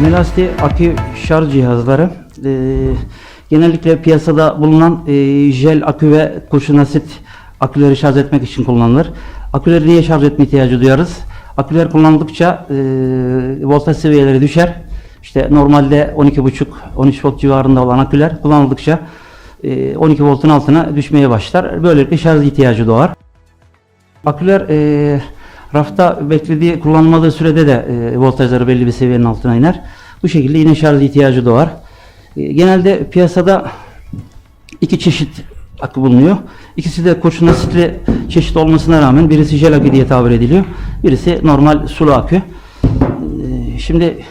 Melasti akü şarj cihazları e, genellikle piyasada bulunan e, jel akü ve kurşun asit aküleri şarj etmek için kullanılır. Aküleri niye şarj etme ihtiyacı duyarız? Aküler kullanıldıkça e, voltaj seviyeleri düşer. İşte normalde 12,5-13 volt civarında olan aküler kullanıldıkça e, 12 voltun altına düşmeye başlar. Böylelikle şarj ihtiyacı doğar. Aküler e, rafta beklediği kullanılmadığı sürede de e, voltajları belli bir seviyenin altına iner. Bu şekilde yine şarj ihtiyacı doğar. E, genelde piyasada iki çeşit akü bulunuyor. İkisi de kurşun asitli çeşit olmasına rağmen birisi jel akü diye tabir ediliyor. Birisi normal sulu akü. E, şimdi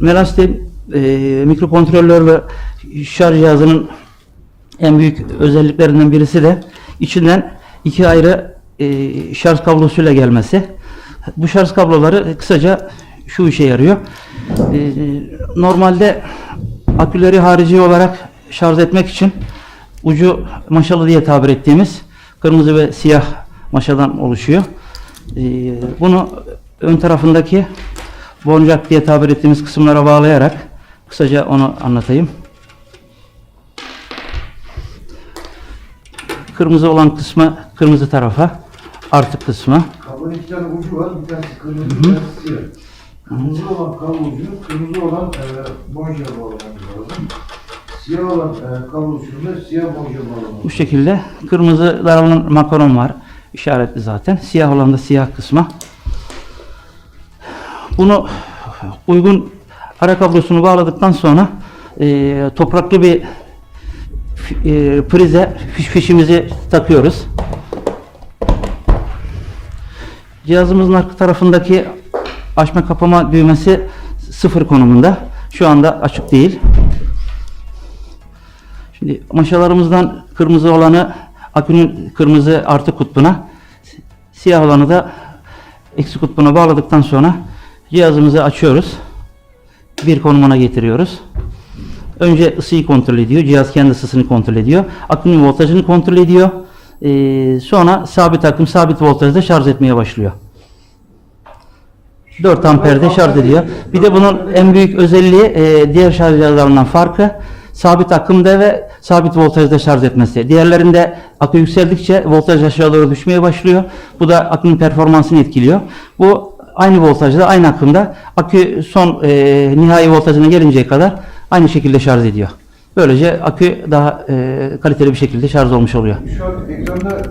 Melasti e, mikrokontrollör ve şarj cihazının en büyük özelliklerinden birisi de içinden iki ayrı e, şarj kablosuyla gelmesi. Bu şarj kabloları kısaca şu işe yarıyor. E, normalde aküleri harici olarak şarj etmek için ucu maşalı diye tabir ettiğimiz kırmızı ve siyah maşadan oluşuyor. E, bunu ön tarafındaki boncuk diye tabir ettiğimiz kısımlara bağlayarak kısaca onu anlatayım. Kırmızı olan kısmı kırmızı tarafa, artık kısmı. Kablonun iki tane ucu var, bir tanesi kırmızı, bir tanesi siyah. Kırmızı olan kablo ucunu, kırmızı olan e, bonjel bağlamak lazım. Siyah olan e, kablo ucunu da siyah bonjel bağlamak Bu şekilde kırmızı daralan makaron var. işaretli zaten. Siyah olan da siyah kısmı. Bunu uygun ara kablosunu bağladıktan sonra e, topraklı bir e, prize fiş fişimizi takıyoruz. Cihazımızın arka tarafındaki açma kapama düğmesi sıfır konumunda. Şu anda açık değil. Şimdi maşalarımızdan kırmızı olanı akünün kırmızı artı kutbuna, siyah olanı da eksi kutbuna bağladıktan sonra cihazımızı açıyoruz. Bir konumuna getiriyoruz. Önce ısıyı kontrol ediyor. Cihaz kendi ısısını kontrol ediyor. Akünün voltajını kontrol ediyor. Ee, sonra sabit akım, sabit voltajda şarj etmeye başlıyor. 4 amperde şarj ediyor. Bir de bunun en büyük özelliği e, diğer şarj cihazlarından farkı sabit akımda ve sabit voltajda şarj etmesi. Diğerlerinde akü yükseldikçe voltaj aşağı doğru düşmeye başlıyor. Bu da akünün performansını etkiliyor. Bu aynı voltajda, aynı akımda akü son e, nihai voltajına gelinceye kadar aynı şekilde şarj ediyor. Böylece akü daha e, kaliteli bir şekilde şarj olmuş oluyor. Şu an ekranda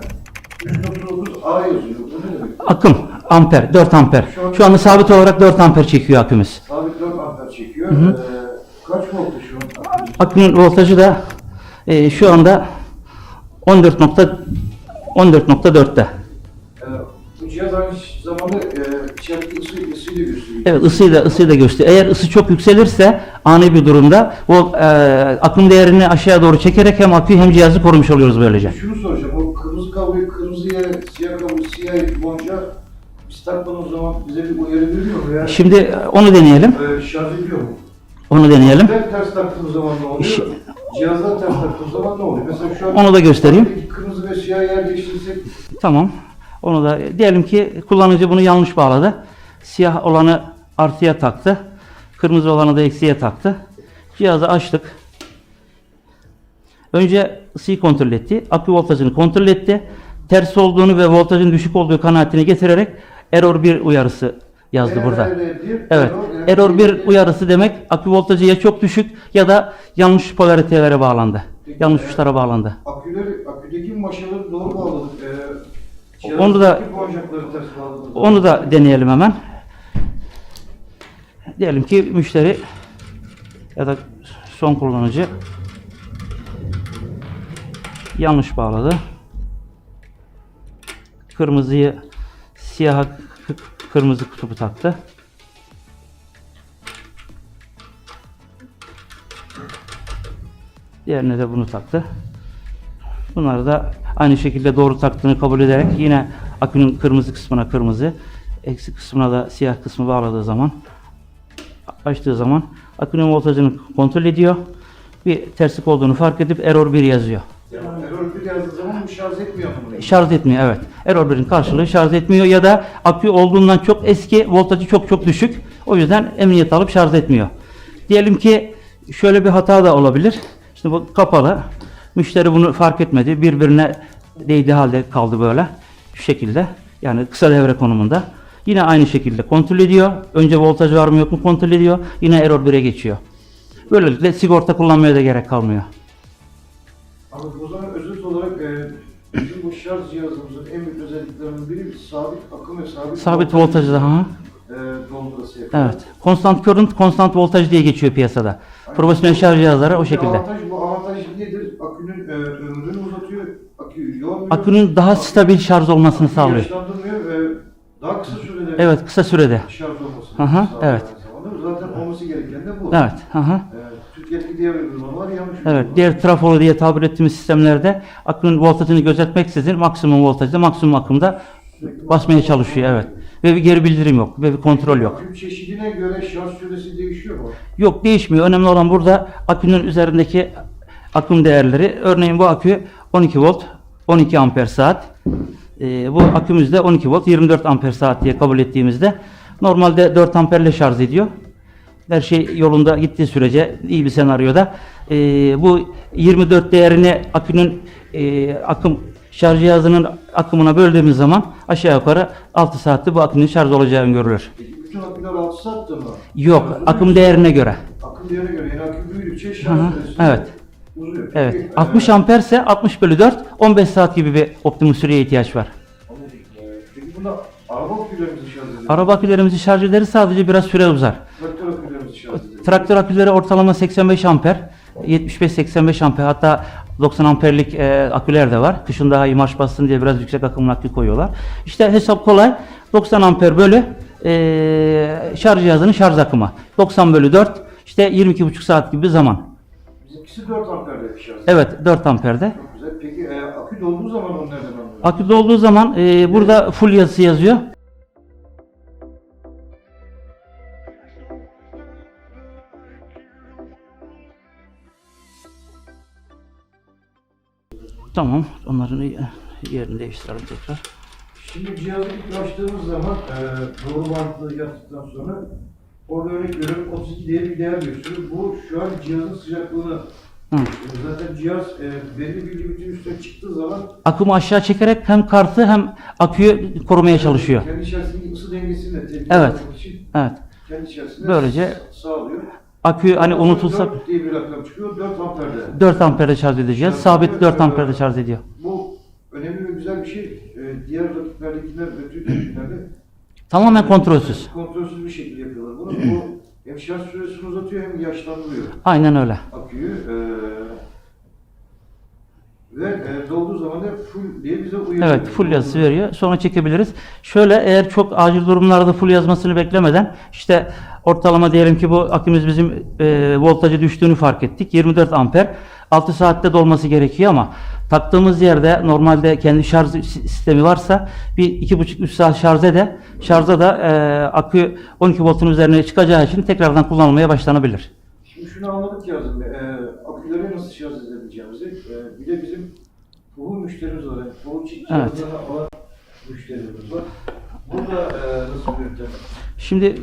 3.9 A yazıyor. Bu ne demek? Akım, amper, 4 amper. Şu anda sabit olarak 4 amper çekiyor akümüz. Sabit 4 amper çekiyor. E, kaç voltta şu an? Akünün voltajı da e, şu anda 14 nokta 14.4'te. Cihaz aynı zamanda e, içerideki ısı, ısıyı da gösteriyor. Evet ısıyla ısıyla gösteriyor. Eğer ısı çok yükselirse ani bir durumda bu e, akım değerini aşağıya doğru çekerek hem aküyü hem cihazı korumuş oluyoruz böylece. Şunu soracağım, o kırmızı kabloyu kırmızı yere, siyah kabloyu siyah bonca biz takmadığımız zaman bize bir uyarı veriyor mu? Yani Şimdi e, onu deneyelim. e, şarj ediyor mu? Onu deneyelim. Ben ters taktığım zaman ne oluyor? İş- Cihazdan ters taktığım zaman ne oluyor? Mesela şu an Onu da göstereyim. Kırmızı ve siyah yer değiştirsek Tamam. Onu da diyelim ki kullanıcı bunu yanlış bağladı. Siyah olanı artıya taktı. Kırmızı olanı da eksiye taktı. Cihazı açtık. Önce ısıyı kontrol etti. Akü voltajını kontrol etti. Ters olduğunu ve voltajın düşük olduğu kanaatine getirerek error 1 uyarısı yazdı Error burada. bir, Evet. error- Error 1 uyarısı demek akü voltajı ya çok düşük ya da yanlış polaritelere bağlandı. Yanlış uçlara bağlandı. aküleri, aküdeki maşaları doğru bağladık. Ee, Onu da-. Onu da deneyelim hemen. Diyelim ki müşteri ya da son kullanıcı yanlış bağladı. Kırmızıyı siyaha k- kırmızı kutubu taktı. Diğerine de bunu taktı. Bunları da aynı şekilde doğru taktığını kabul ederek yine akünün kırmızı kısmına kırmızı, eksi kısmına da siyah kısmı bağladığı zaman açtığı zaman akünün voltajını kontrol ediyor. Bir terslik olduğunu fark edip error 1 yazıyor. Yani error bir yazdığı zaman bu şarj etmiyor mu? Şarj etmiyor evet. Error 1'in karşılığı şarj etmiyor ya da akü olduğundan çok eski, voltajı çok çok düşük. O yüzden emniyet alıp şarj etmiyor. Diyelim ki şöyle bir hata da olabilir. İşte bu kapalı. Müşteri bunu fark etmedi. Birbirine değdiği halde kaldı böyle. Şu şekilde. Yani kısa devre konumunda. Yine aynı şekilde kontrol ediyor. Önce voltaj var mı yok mu kontrol ediyor. Yine error 1'e geçiyor. Böylelikle sigorta kullanmaya da gerek kalmıyor. Ama o zaman özet olarak e, bizim bu şarj cihazımızın en büyük özelliklerinden biri sabit akım ve sabit, Sabit voltajı da ha. e, doldurası yapıyor. Evet. Constant current, constant voltaj diye geçiyor piyasada. Profesyonel şarj cihazları o şekilde. Avantaj, bu avantaj? Akünün e, ömrünü uzatıyor, yormuyor. Akünün daha stabil şarj olmasını sağlıyor. Yaşlandırmıyor ve daha kısa sürede Evet, kısa sürede. şarj olmasını Hı hı, sağlıyor evet. aynı zamanda. Zaten olması gereken de bu. Evet. Hı hı. E, Türkiye'deki diğer uygulamalar yanlış Evet, uygulamalar. diğer trafolu diye tabir ettiğimiz sistemlerde akünün voltajını gözetmeksizin maksimum voltajda, maksimum akımda basmaya çalışıyor. Evet. Ve bir geri bildirim yok ve bir kontrol yok. Akü çeşidine göre şarj süresi değişiyor mu? Yok değişmiyor. Önemli olan burada akünün üzerindeki akım değerleri. Örneğin bu akü 12 volt, 12 amper saat. Ee, bu akümüzde 12 volt, 24 amper saat diye kabul ettiğimizde normalde 4 amperle şarj ediyor. Her şey yolunda gittiği sürece iyi bir senaryoda ee, bu 24 değerini akünün ee, akım şarj cihazının akımına böldüğümüz zaman aşağı yukarı 6 saatte bu akünün şarj olacağı görülür. Bütün aküler 6 saatte mi? Yok, akım değerine göre. Akım değerine göre yani akü büyüdükçe şarj hı, süresi evet. Evet. e, 60 amper ise 60 bölü 4 15 saat gibi bir optimum süreye ihtiyaç var. Peki bunda araba akülerimizi şarj ediyoruz. Araba akülerimizi şarj ederiz sadece biraz süre uzar. Traktör akülerimizi şarj ediyoruz. Traktör aküleri ortalama 85 amper, 75-85 amper hatta 90 amperlik e, aküler de var. Kışın daha iyi marş bassın diye biraz yüksek akımlı akü koyuyorlar. İşte hesap kolay. 90 amper bölü e, şarj cihazının şarj akımı. 90 bölü 4 işte 22,5 saat gibi bir zaman. Bizimkisi 4 amperde şarj. Evet 4 amperde. Çok güzel. Peki e, akü dolduğu zaman onu nereden anlıyoruz? Akü dolduğu zaman e, burada full yazısı yazıyor. Tamam, onların yerini değiştirelim tekrar. Şimdi cihazı ilk açtığımız zaman e, doğru bantlı yaptıktan sonra orada örnek veriyorum 32 diye bir değer gösteriyor. Bu şu an cihazın sıcaklığını Hı. Zaten cihaz e, belli bir limitin üstüne çıktığı zaman Akımı aşağı çekerek hem kartı hem aküyü korumaya çalışıyor. kendi içerisindeki ısı dengesini de tehdit Evet. için Evet. kendi içerisinde Böylece sağlıyor. Akü hani unutulsa 4 diye bir rakam çıkıyor. 4 amperde. 4 amperde şarj edeceğiz. Sabit 4 amperde şarj ediyor. Bu önemli ve güzel bir şey. E, diğer rakiplerdekiler ve Türkiye'dekilerde Tamamen kontrolsüz. kontrolsüz bir şekilde yapıyorlar bunu. Bu hem şarj süresini uzatıyor hem yaşlandırıyor Aynen öyle. aküyü. E, ve e, dolduğu zaman da full diye bize uyarıyor. Evet full yazısı veriyor. Sonra çekebiliriz. Şöyle eğer çok acil durumlarda full yazmasını beklemeden işte ortalama diyelim ki bu akümüz bizim e, voltajı düştüğünü fark ettik. 24 amper. 6 saatte dolması gerekiyor ama taktığımız yerde normalde kendi şarj sistemi varsa bir 2,5-3 saat şarjda da şarjda da e, akü 12 voltun üzerine çıkacağı için tekrardan kullanılmaya başlanabilir. Şimdi şunu anladık yazdım. E, aküleri nasıl şarj edebileceğimizi. E, bir de bizim full müşterimiz var. Yani full cihazlarını alan müşterimiz var. Burada e, nasıl bir yöntem Şimdi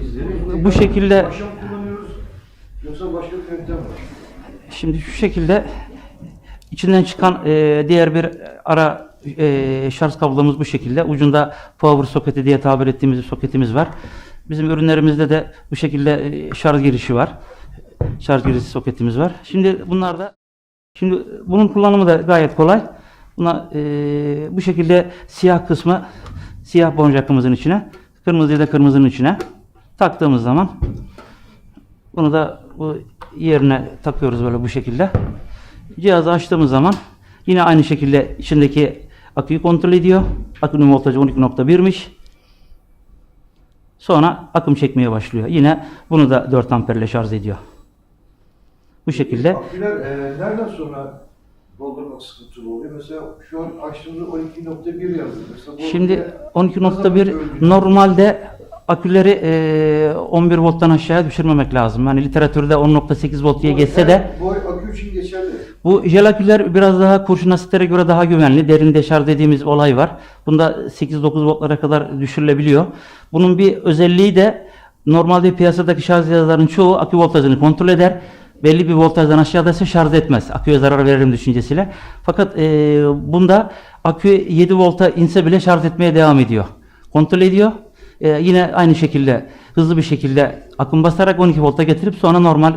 bu şekilde Başa mı kullanıyoruz? Yoksa başka bir yöntem var. Şimdi şu şekilde içinden çıkan e, diğer bir ara e, şarj kablomuz bu şekilde. Ucunda power soketi diye tabir ettiğimiz bir soketimiz var. Bizim ürünlerimizde de bu şekilde e, şarj girişi var. Şarj girişi soketimiz var. Şimdi bunlar da şimdi bunun kullanımı da gayet kolay. Buna e, bu şekilde siyah kısmı siyah boncukımızın içine, kırmızıyı da kırmızının içine taktığımız zaman bunu da bu yerine takıyoruz böyle bu şekilde. Cihazı açtığımız zaman yine aynı şekilde içindeki aküyü kontrol ediyor. Akünün voltajı 12.1'miş. Sonra akım çekmeye başlıyor. Yine bunu da 4 amperle şarj ediyor. Bu şekilde. Aküler e, nereden sonra doldurmak sıkıntılı oluyor? Mesela şu an açtığımızda 12.1 yazdı. Mesela bu Şimdi aküde- 12.1 normalde aküleri e, 11 volttan aşağıya düşürmemek lazım. Yani literatürde 10.8 volt diye geçse de Bu akü için geçerli. Bu jel aküler biraz daha kurşun asitlere göre daha güvenli. Derin deşarj dediğimiz olay var. Bunda 8-9 voltlara kadar düşürülebiliyor. Bunun bir özelliği de normalde piyasadaki şarj cihazlarının çoğu akü voltajını kontrol eder. Belli bir voltajdan aşağıdaysa şarj etmez. Aküye zarar veririm düşüncesiyle. Fakat e, bunda akü 7 volta inse bile şarj etmeye devam ediyor. Kontrol ediyor. E, yine aynı şekilde hızlı bir şekilde akım basarak 12 volta getirip sonra normal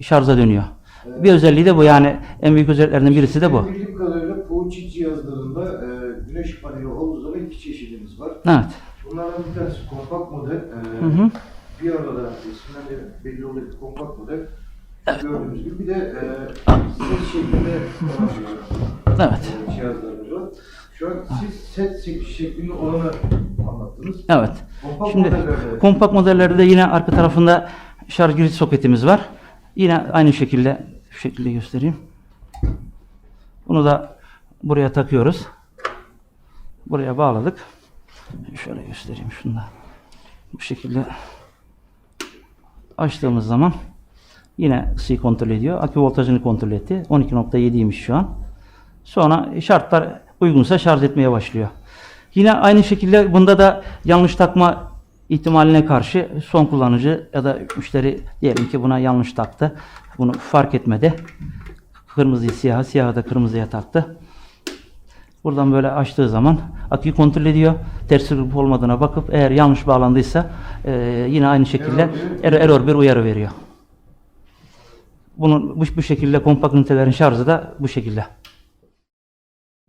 şarja dönüyor. Bir özelliği de bu yani en büyük özelliklerinden birisi de bu. Bildiğim kadarıyla pouch cihazlarında e, güneş paneli havuzları iki çeşidimiz var. Evet. Bunlardan bir tanesi kompakt model. E, Hı hı. Bir arada isminden de belli oluyor ki kompakt model. Gördüğünüz gibi bir de e, set şeklinde olan Evet. e, cihazlarımız var. Şu an siz set şek- şeklinde olanı anlattınız. Evet. Kompakt Şimdi modellerde kompakt modellerde yine arka tarafında şarj giriş soketimiz var. Yine aynı şekilde şu şekilde göstereyim. Bunu da buraya takıyoruz. Buraya bağladık. Şöyle göstereyim şunu da. Bu şekilde açtığımız zaman yine ısıyı kontrol ediyor. Akü voltajını kontrol etti. 12.7'ymiş şu an. Sonra şartlar uygunsa şarj etmeye başlıyor. Yine aynı şekilde bunda da yanlış takma ihtimaline karşı son kullanıcı ya da müşteri diyelim ki buna yanlış taktı. Bunu fark etmedi. Kırmızıyı siyaha, siyahı da kırmızıya taktı. Buradan böyle açtığı zaman aküyü kontrol ediyor. Ters olup olmadığına bakıp eğer yanlış bağlandıysa eee, yine aynı şekilde error, error bir uyarı veriyor. Bunun bu, bu şekilde kompakt ünitelerin şarjı da bu şekilde.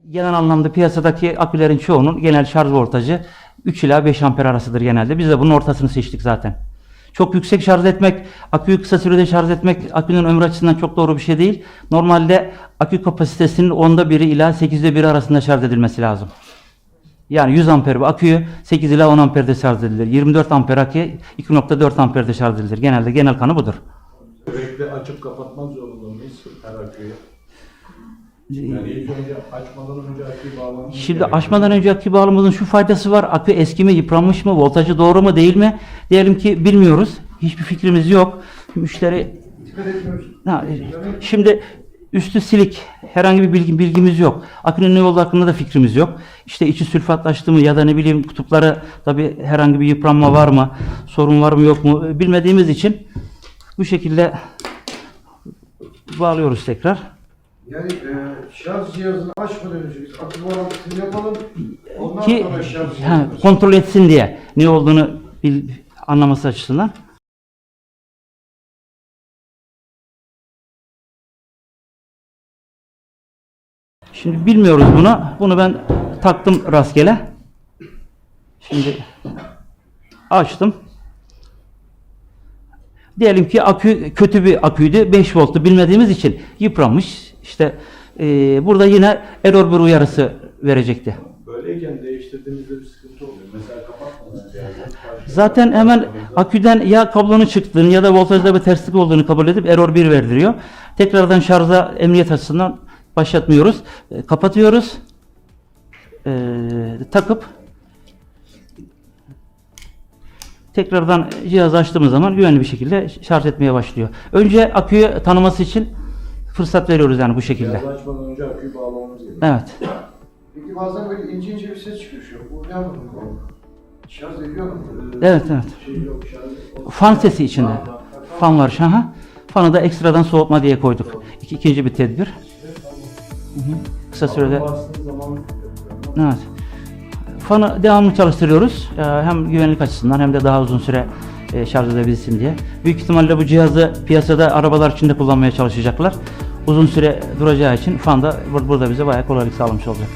Genel anlamda piyasadaki akülerin çoğunun genel şarj voltajı 3 ila 5 amper arasıdır genelde. Biz de bunun ortasını seçtik zaten. Çok yüksek şarj etmek, aküyü kısa sürede şarj etmek akünün ömrü açısından çok doğru bir şey değil. Normalde akü kapasitesinin onda biri ila 8'de biri arasında şarj edilmesi lazım. Yani 100 amper bir aküyü 8 ila 10 amperde şarj edilir. 24 amper akü 2.4 amperde şarj edilir. Genelde genel kanı budur. Sürekli açıp kapatmak zorunda mıyız her aküyü? Yani ilk önce açmadan önce aküyü bağlamamız Şimdi gerekiyor. açmadan önce akü bağlamamızın şu faydası var. Akü eski mi, yıpranmış mı, voltajı doğru mu, değil mi? Diyelim ki bilmiyoruz. Hiçbir fikrimiz yok. Müşteri dikkat etmiyoruz. Ha, şimdi üstü silik herhangi bir bilgi, bilgimiz yok. Akünün ne olduğu hakkında da fikrimiz yok. İşte içi sülfatlaştı mı ya da ne bileyim kutupları tabi herhangi bir yıpranma var mı, sorun var mı yok mu bilmediğimiz için bu şekilde bağlıyoruz tekrar. Yani e, şarj cihazını açmadan önce biz akü bağlantısını yapalım. Ondan Ki sonra şarj ha, cihazını kontrol etsin diye ne olduğunu bil, anlaması açısından. Şimdi bilmiyoruz bunu. Bunu ben taktım rastgele. Şimdi açtım. Diyelim ki akü kötü bir aküydü. 5 volttu bilmediğimiz için yıpranmış. İşte eee, burada yine error bir uyarısı verecekti. Böyleyken değiştirdiğimizde bir sıkıntı oluyor. Mesela kapatmadan. Zaten hemen aküden ya kablonun çıktığını ya da voltajda bir terslik olduğunu kabul edip error 1 verdiriyor. Tekrardan şarja emniyet açısından başlatmıyoruz. E, kapatıyoruz. E, takıp tekrardan cihazı açtığımız zaman güvenli bir şekilde şarj etmeye başlıyor. Önce aküyü tanıması için fırsat veriyoruz yani bu şekilde. Cihazı açmadan önce aküyü bağlamamız gerekiyor. Evet. Peki bazen böyle ince ince bir ses çıkıyor şu an. Bu ne anlamı bu? Şarj ediyor mu? Evet evet. Şey yok şarj. Fan sesi içinde. Fan var şaha. Fanı da ekstradan soğutma diye koyduk. İki, ikinci bir tedbir. Hı hı. Kısa sürede. Bastığın zaman Evet. Fanı devamlı çalıştırıyoruz. Ee, Hem güvenlik açısından hem de daha uzun süre e, şarj edebilsin diye. Büyük ihtimalle bu cihazı piyasada arabalar içinde kullanmaya çalışacaklar. Uzun süre duracağı için fan da bur- burada bize bayağı kolaylık sağlamış olacak.